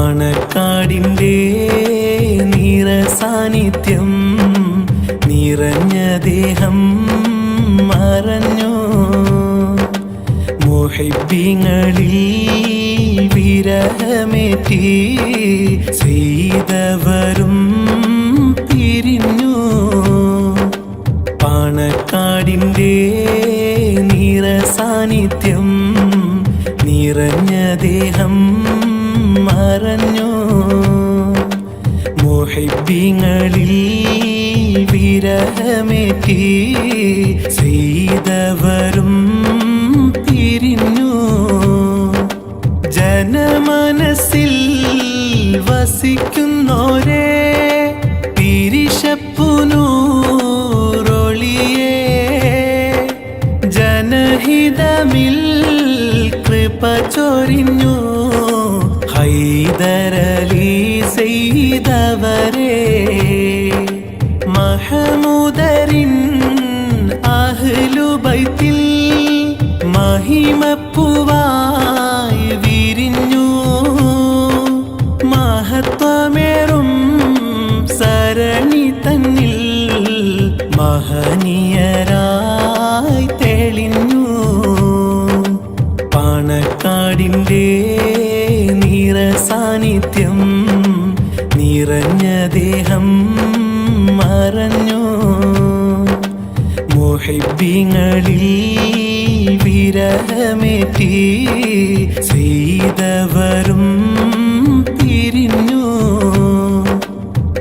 പാണക്കാടിന്റെ നിറ സാന്നിധ്യം നിറഞ്ഞ ദേഹം മറഞ്ഞു. മുഹിബിങ്ങളിൽ വിരഹമേറ്റി ചെയ്തവരും പിരിഞ്ഞു പാണക്കാടിന്റെ നിറ സാന്നിധ്യം നിറഞ്ഞ ദേഹം മറഞ്ഞു. മോഹിപ്പിങ്ങളിൽ വിരഹമേറ്റി ചെയ്തവരും പിരിഞ്ഞു ജനമനസ്സിൽ വസിക്കുന്നോരേ തിരിശപ്പുനൂറൊളിയേ. ജനഹിതമിൽ കൃപ ചൊരിഞ്ഞു. ഹൈദരലി ചെയ്തവരേ മഹമുദരിൻ അഹ്ലുബൈത്തിൽ മഹിമപ്പുവായി വിരിഞ്ഞു. മഹത്വമേറും സരണി തന്നിൽ മഹനീയരായി തെളിഞ്ഞു. പാണക്കാടിന്റെ നിറ സാന്നിധ്യം നിറഞ്ഞ ദേഹം മറഞ്ഞു. മുഹിബിങ്ങളിൽ വിരഹമേറ്റി ചെയ്തവരും തിരിഞ്ഞു.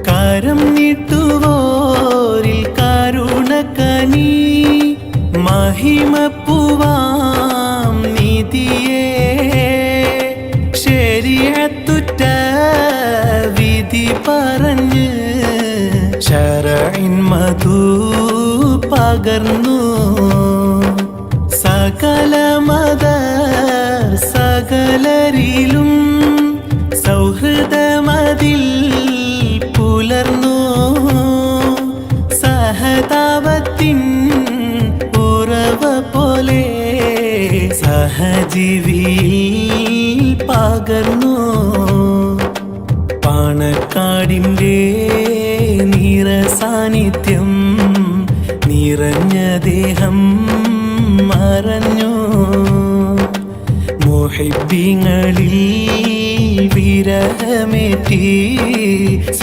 കരം നീട്ടുവോരിൽ കരുണക്കനി മഹിമപ്പുവാം നിധിയേ പകർന്നു സകല മത സകലരിലും സൗഹൃദമതിൽ പുലർന്നു. സഹതാപത്തിൻ ഉറവ പോലെ സഹജീവിയിൽ പകർന്നു. പാണക്കാടിന്റെ നിറ സാന്നിധ്യം നിറഞ്ഞ ദേഹം മറഞ്ഞു. മുഹിബിങ്ങളിൽ വിരഹമേറ്റി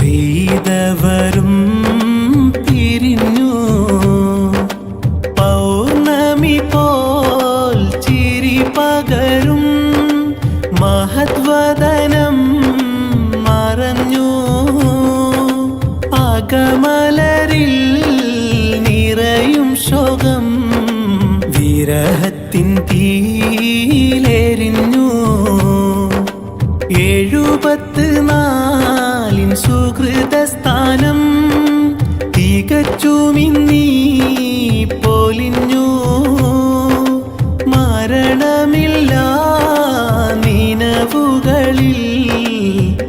ചെയ്തവരും തിരിഞ്ഞു. പകരും മഹത്വദനം മറഞ്ഞു. വിരഹത്തിൻ തീലെരിഞ്ഞു എഴുപത്ത് നാലിൻ സുഹൃതസ്ഥാനം തികച്ചുമിന്നീ പൊലിഞ്ഞു. മരണമില്ല നിനവുകളിൽ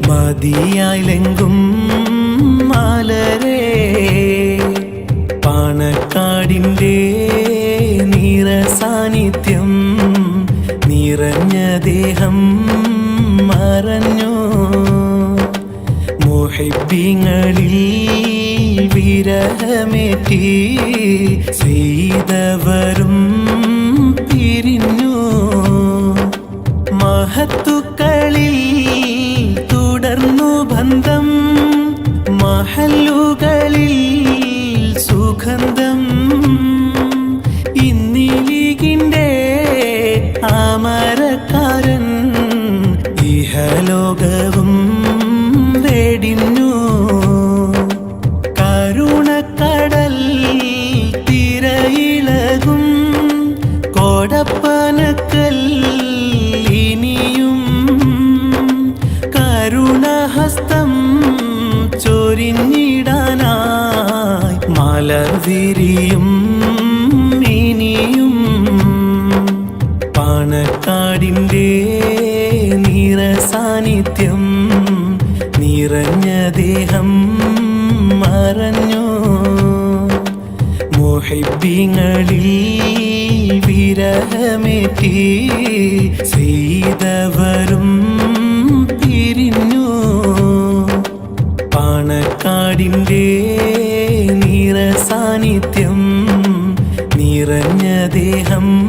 മതിയായിലെങ്കും മലരേ. പാണക്കാടിന്റെ സാന്നിധ്യം. നിറഞ്ഞ ദേഹം മറഞ്ഞു. മുഹിബിങ്ങളിൽ വിരഹമേറ്റി ചെയ്തവരും പിരിഞ്ഞു. മഹത്തുക്കളിൽ തുടർന്നു ബന്ധം. മഹല്ലുകളിൽ ഇഹലോകവും വേടിഞ്ഞു കരുണക്കടൽ തിരയിളകും കോടപ്പനക്കൽ ഇനിയും. കരുണഹസ്തം ചൊരിഞ്ഞിടാനായി മലർ വിരിയും ഇനിയും. പാണക്കാടിന്റെ സാന്നിധ്യം. നിറഞ്ഞ ദേഹം മറഞ്ഞു. മോഹിബ്യങ്ങളിൽ വിരഹമേറ്റി ചെയ്തവരും പിരിഞ്ഞു. പാണക്കാടിന്റെ നിറസാന്നിധ്യം നിറഞ്ഞ ദേഹം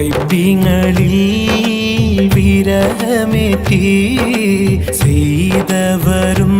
മൊഹിബിങ്ങളിൽ വിരഹമേറ്റി ചെയ്തവരും